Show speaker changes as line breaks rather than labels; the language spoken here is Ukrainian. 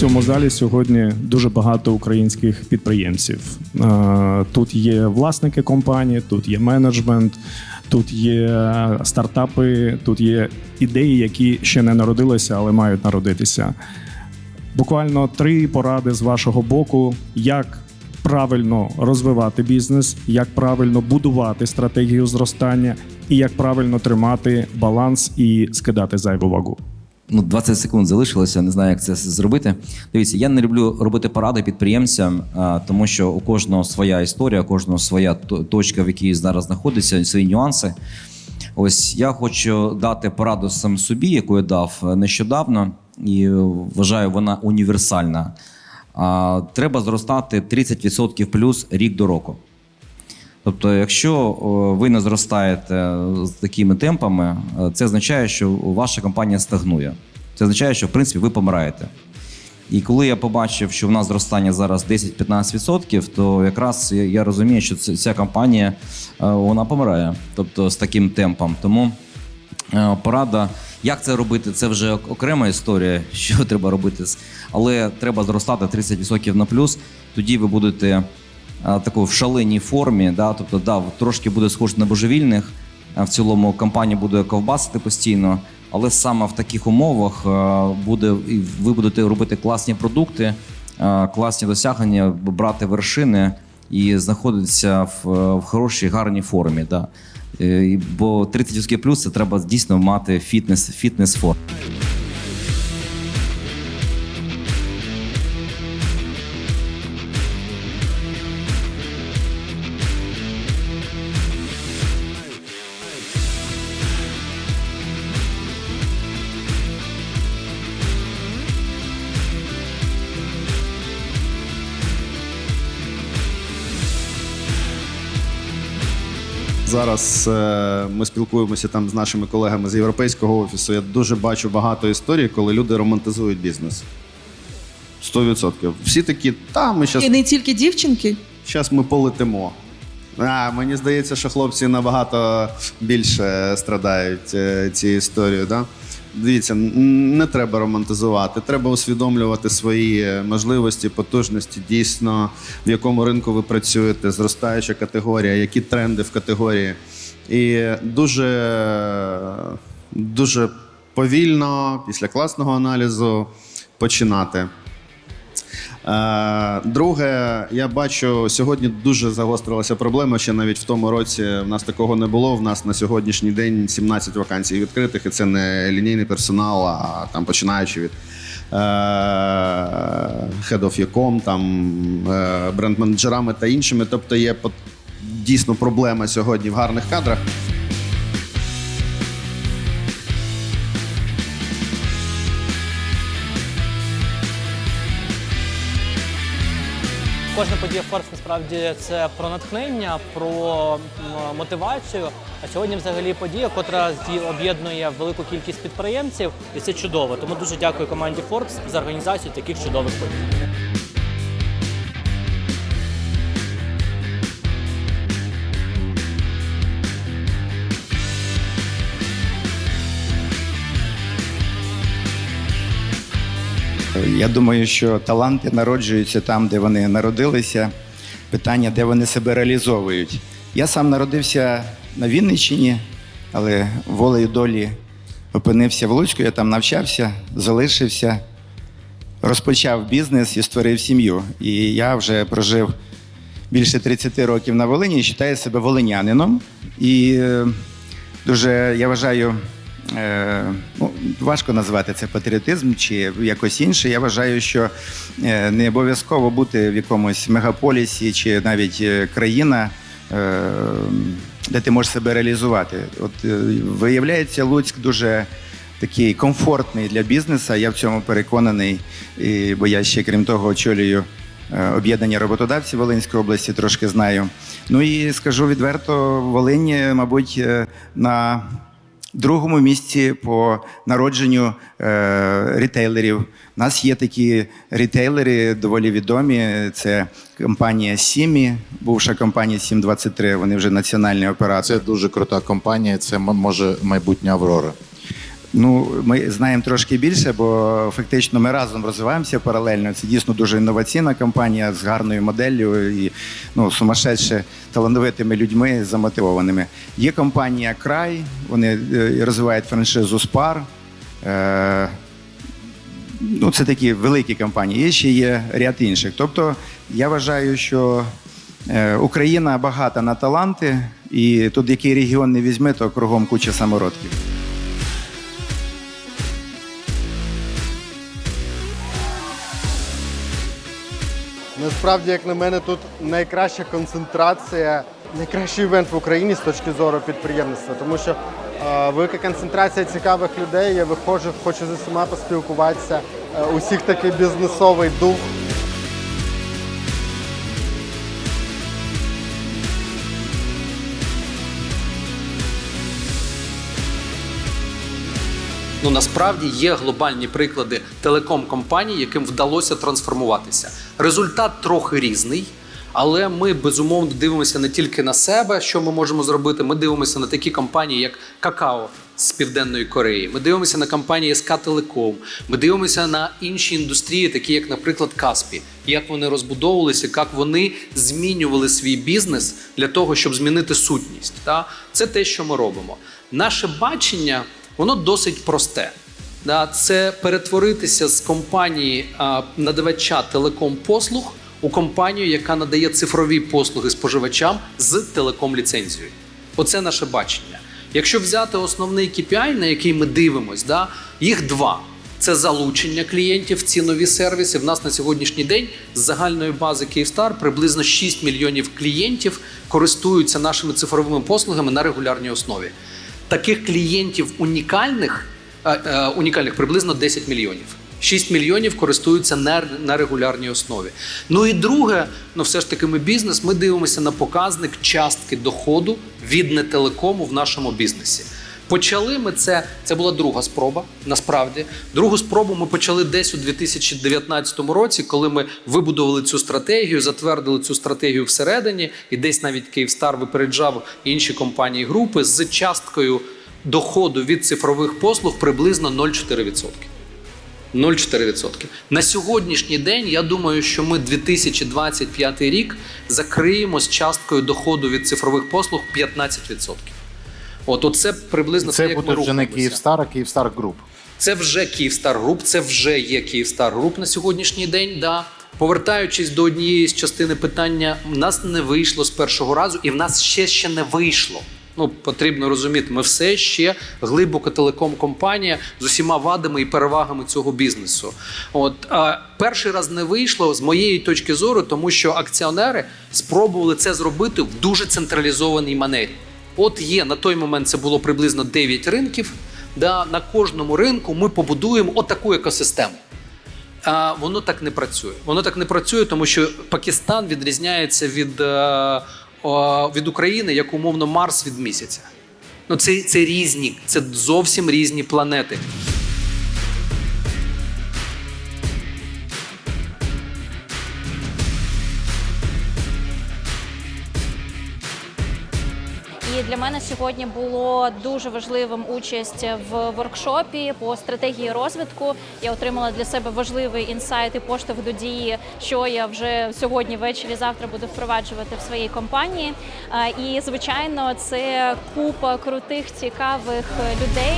цьому залі сьогодні дуже багато українських підприємців. Тут є власники компанії, тут є менеджмент, тут є стартапи, тут є ідеї, які ще не народилися, але мають народитися. Буквально три поради з вашого боку, як правильно розвивати бізнес, як правильно будувати стратегію зростання і як правильно тримати баланс і скидати зайву вагу.
Ну, 20 секунд залишилося, не знаю, як це зробити. Дивіться, я не люблю робити поради підприємцям, тому що у кожного своя історія, у кожного своя точка, в якій зараз знаходиться, свої нюанси. Ось я хочу дати пораду сам собі, яку я дав е, нещодавно, і е, вважаю, вона універсальна. Треба зростати 30% плюс рік до року. Тобто, якщо ви не зростаєте з такими темпами, е, це означає, що ваша компанія стагнує. Це означає, що в принципі ви помираєте. І коли я побачив, що в нас зростання зараз 10-15%, то якраз я, розумію, що ця компанія е, вона помирає, тобто з таким темпом. Тому е, порада, як це робити, це вже окрема історія, що треба робити. Але треба зростати 30% на плюс. Тоді ви будете таку в шаленій формі, да, тобто да, трошки буде схож на божевільних. В цілому компанія буде ковбасити постійно, але саме в таких умовах е, буде ви будете робити класні продукти, е, класні досягнення, брати вершини і знаходитися в, е, в хорошій, гарній формі. Да. Е, Бо 30% плюс це треба дійсно мати фітнес, фітнес форм.
Зараз е, ми спілкуємося там з нашими колегами з європейського офісу. Я дуже бачу багато історій, коли люди романтизують бізнес. 100%. Всі такі, та ми
І
зараз
не тільки дівчинки.
Щас ми полетимо. А, мені здається, що хлопці набагато більше страдають е, цією історією. Да? Дивіться, не треба романтизувати, треба усвідомлювати свої можливості, потужності, дійсно, в якому ринку ви працюєте, зростаюча категорія, які тренди в категорії. І дуже, дуже повільно, після класного аналізу, починати. Е, Друге, я бачу, сьогодні дуже загострилася проблема. Ще навіть в тому році в нас такого не було. В нас на сьогоднішній день 17 вакансій відкритих, і це не лінійний персонал, а там починаючи від е, Head of Ecom, там е, бренд-менеджерами та іншими. Тобто є дійсно проблема сьогодні в гарних кадрах.
Кожна подія Форс насправді це про натхнення, про мотивацію. А сьогодні взагалі подія, котра об'єднує велику кількість підприємців, і це чудово. Тому дуже дякую команді Forbes за організацію таких чудових подій.
Я думаю, що таланти народжуються там, де вони народилися. Питання, де вони себе реалізовують. Я сам народився на Вінниччині, але волею долі опинився в Луцьку. Я там навчався, залишився, розпочав бізнес і створив сім'ю. І я вже прожив більше 30 років на Волині і вважаю себе волинянином. І е, дуже я вважаю, е, ну, важко назвати це патріотизм чи якось інше. Я вважаю, що е, не обов'язково бути в якомусь мегаполісі чи навіть е, країна. е, Де ти можеш себе реалізувати. От е, виявляється, Луцьк дуже такий комфортний для бізнесу. Я в цьому переконаний, і, бо я ще крім того очолюю об'єднання роботодавців Волинської області, трошки знаю. Ну і скажу відверто, Волинь, мабуть, на другому місці по народженню е, рітейлерів. У нас є такі рітейлери доволі відомі. Це компанія Сімі, бувша компанія 723, Вони вже національний оператор.
Це дуже крута компанія. Це може майбутня Аврора.
Ну, ми знаємо трошки більше, бо фактично ми разом розвиваємося паралельно. Це дійсно дуже інноваційна компанія з гарною моделлю і ну, сумасшедше талановитими людьми замотивованими. Є компанія Край, вони е, розвивають франшизу Спар. Е, ну, це такі великі компанії. Є ще є ряд інших. Тобто, я вважаю, що е, Україна багата на таланти, і тут який регіон не візьме, то кругом куча самородків.
Насправді, як на мене, тут найкраща концентрація, найкращий івент в Україні з точки зору підприємництва, тому що е, велика концентрація цікавих людей. Я виходжу, хочу з усіма поспілкуватися. Е, усіх такий бізнесовий дух.
Ну насправді є глобальні приклади телеком-компаній, яким вдалося трансформуватися. Результат трохи різний, але ми безумовно дивимося не тільки на себе, що ми можемо зробити. Ми дивимося на такі компанії, як Какао з Південної Кореї. Ми дивимося на компанії СК Телеком. Ми дивимося на інші індустрії, такі як, наприклад, Каспі, як вони розбудовувалися, як вони змінювали свій бізнес для того, щоб змінити сутність. Та це те, що ми робимо. Наше бачення воно досить просте. Це перетворитися з компанії надавача телеком-послуг у компанію, яка надає цифрові послуги споживачам з телеком-ліцензією. Оце наше бачення. Якщо взяти основний KPI, на який ми дивимось, да, їх два. Це залучення клієнтів в ці нові сервіси. В нас на сьогоднішній день з загальної бази Київстар приблизно 6 мільйонів клієнтів користуються нашими цифровими послугами на регулярній основі. Таких клієнтів унікальних, е, е, унікальних приблизно 10 мільйонів. 6 мільйонів користуються на, регулярній основі. Ну і друге, ну все ж таки, ми бізнес. Ми дивимося на показник частки доходу від нетелекому в нашому бізнесі. Почали ми це. Це була друга спроба. Насправді, другу спробу ми почали десь у 2019 році, коли ми вибудували цю стратегію, затвердили цю стратегію всередині, і десь навіть Київстар випереджав інші компанії групи з часткою доходу від цифрових послуг приблизно 0,4%. 0,4%. На сьогоднішній день я думаю, що ми 2025 рік закриємо з часткою доходу від цифрових послуг 15%. От оце приблизно
Це
те, як
буде
ми
вже не. Київстар, а Київстар Груп.
Це вже Київстар Груп, це вже є Київстар Груп на сьогоднішній день. Да. Повертаючись до однієї з частини питання, в нас не вийшло з першого разу, і в нас ще ще не вийшло. Ну, потрібно розуміти, ми все ще глибоко телеком-компанія з усіма вадами і перевагами цього бізнесу. От а, перший раз не вийшло з моєї точки зору, тому що акціонери спробували це зробити в дуже централізованій манері. От є на той момент це було приблизно 9 ринків. Да, на кожному ринку ми побудуємо отаку екосистему. А воно так не працює. Воно так не працює, тому що Пакистан відрізняється від, е, від України як умовно Марс від місяця. Ну, це, це різні, це зовсім різні планети.
І для мене сьогодні було дуже важливим участь в воркшопі по стратегії розвитку. Я отримала для себе важливий інсайт і поштовх до дії, що я вже сьогодні ввечері завтра буду впроваджувати в своїй компанії. І звичайно, це купа крутих цікавих людей.